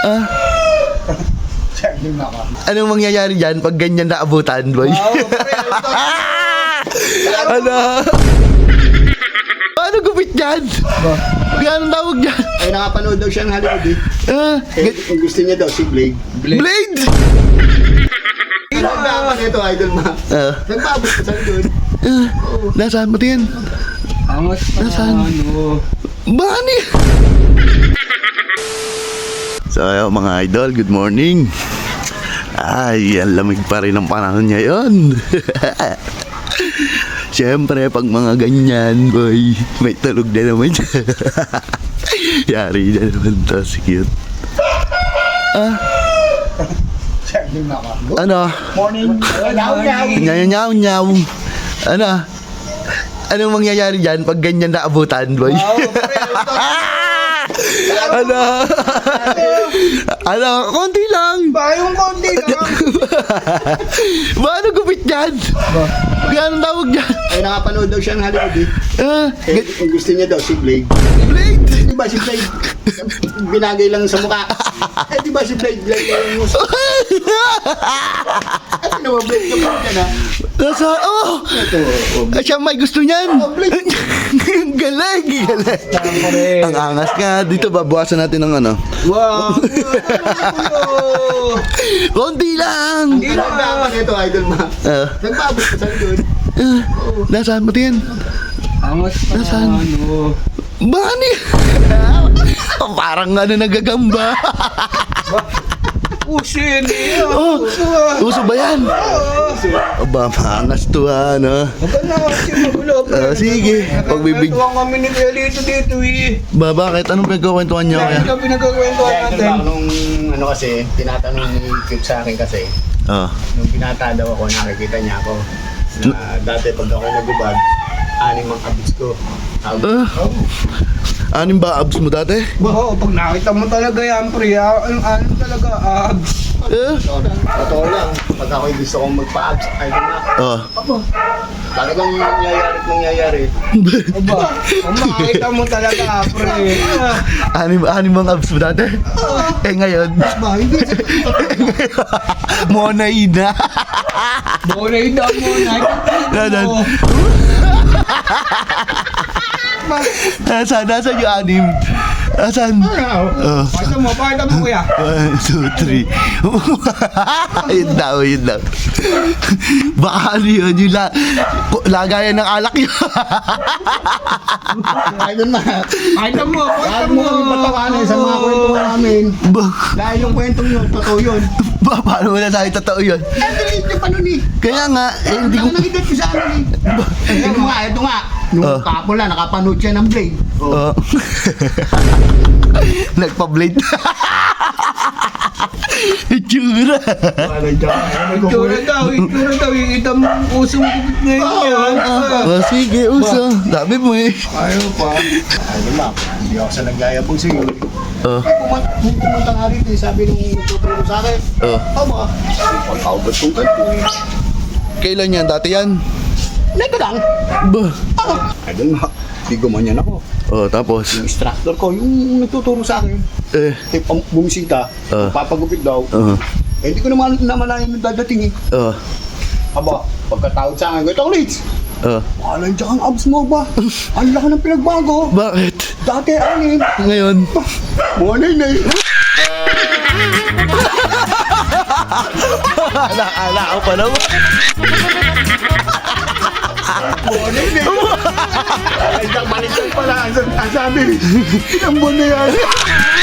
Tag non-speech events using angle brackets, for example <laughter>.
Ah, din ako. anong mangyayari dyan pag ganyan naabutan, boy? Oo, pre. <laughs> ano? Ano gupit dyan? Anong tawag dyan? Ay, nakapanood daw siya ng Hollywood eh. Ah, Eh, ang gusto niya daw si Blade. Blade! Nagbaban ito, idol ma. Ah, Nagbaban ka sa likod. ah, nasaan mo tingin? Angas pa Nasaan? ano. Bani! So, mga idol, good morning. Ay, ang lamig pa rin ang panahon ngayon. <laughs> Siyempre, pag mga ganyan, boy, may tulog na naman siya. <laughs> Yari na naman to, si cute. Ah, ano? Morning. Yaw, yaw. Nyaw, nyaw, nyaw. Ano? Anong mangyayari dyan pag ganyan naabutan, boy? Oo, pre. <laughs> ano? ano? Konti lang. Ba, yung konti lang. <laughs> ba, ano gupit dyan? Ba, anong tawag dyan? Ay, nakapanood daw siya ng Hollywood eh. Ah, Eh, ang gusto niya daw si Blade. Blade! Di ba si Blade? Binagay lang sa mukha. Eh, di ba si Blade? Blade lang yung. At ano ba, Blade ka pa dyan ha? Nasa, oh! Ito, Siya may gusto niyan. Oh, <laughs> galing, galing. Ang angas nga. Dito, babawasan natin ng ano. Wow! <laughs> Konti lang. Hindi na nagbaban ito, idol ma. Ah, Nagbabot ka sa likod. ah, nasaan mo tingin? Angas pa Nasaan? ano. Bani! <laughs> Parang ano nagagamba. Puso yun eh. oh, uso ba yan? Aba, maangas to ha, ano? Huwag na kasi magulo. Ah, sige, pagbibig- Nagkakwentuhan kami ni Kelito dito eh. Ba, bakit? Anong pinagkakwentuhan niyo kaya? Kaya pinagkakwentuhan Kaya natin. nung ano kasi, tinatanong ni Cute sa akin kasi, Oh. nung binata daw ako, nakikita niya ako. Na dati pag ako nagubad, anim ang abis ko. Tawag- Ah, anim ba abs mo dati? Oo, pag nakita mo talaga yan, pre, ah, ano, ano talaga, abs. Eh? Totoo lang, pag ako'y gusto kong magpa-abs, ay na, Oh. aba, talagang nangyayari at nangyayari. Aba, kung makita mo talaga, pre. Ah, Anim, anim ang abs mo dati? Eh ngayon, Ba, hindi <laughs> monay na. Bonay daw mo, nakikita Ganun. Mo. Nasaan, nasaan yung anim? Nasaan? Oh. Pakita mo, pakita mo, kuya. One, two, three. <laughs> yun daw, yun daw. Baka ano yun, yung la lagayan ng alak yun. Idol <laughs> na. Pakita mo, pakita Huwag mo. mo kami patawanan sa mga kwentuhan namin. Dahil yung kwentong yun, totoo yun. <laughs> ba, paano mo na sabi totoo yun? Eh, delete nyo pa nun eh. Kaya nga, eh, hindi ko... Ang nakikita ko sa ano eh. Mo nga, ito nga. Nung Oh. kapon lang, nakapanood siya ng Blade. Oh. <laughs> Nagpa-blade. <laughs> Itsura. Ano? Itsura daw, itsura daw, yung itam usong kupit ngayon yan. Ah. Oh, sige, uso. Sabi mo eh. Ayaw pa. Ayaw ma. Hindi ako sa nagyayabong sa iyo. Oh, Pumunta, pumunta nga rito eh, sabi nung nagtuturo sa akin. oh. Aba, pagkaubat kong ganito eh. Kailan yan? Dati yan? Nito lang. Ba? Ah, ay doon nga. Di gumanyan ako. Oh, tapos? Yung instructor ko, yung nagtuturo sa akin. Eh, Eh, pang bumisita, Ah. papagupit daw. oh, Eh, hindi ko naman namalayan yung dadating eh. oh, Aba, pagkatawag sa akin, ito ulit. oh. Alam dyan ang abs mo ba? <laughs> Ang laki ng pinagbago. Bakit? Dati anim. Ngayon? Monay na eh. <laughs> Ala-ala ko pa naman. <laughs> Na eh. Ay, balikan pala. Ang ang sabi, buwan na yan. <laughs>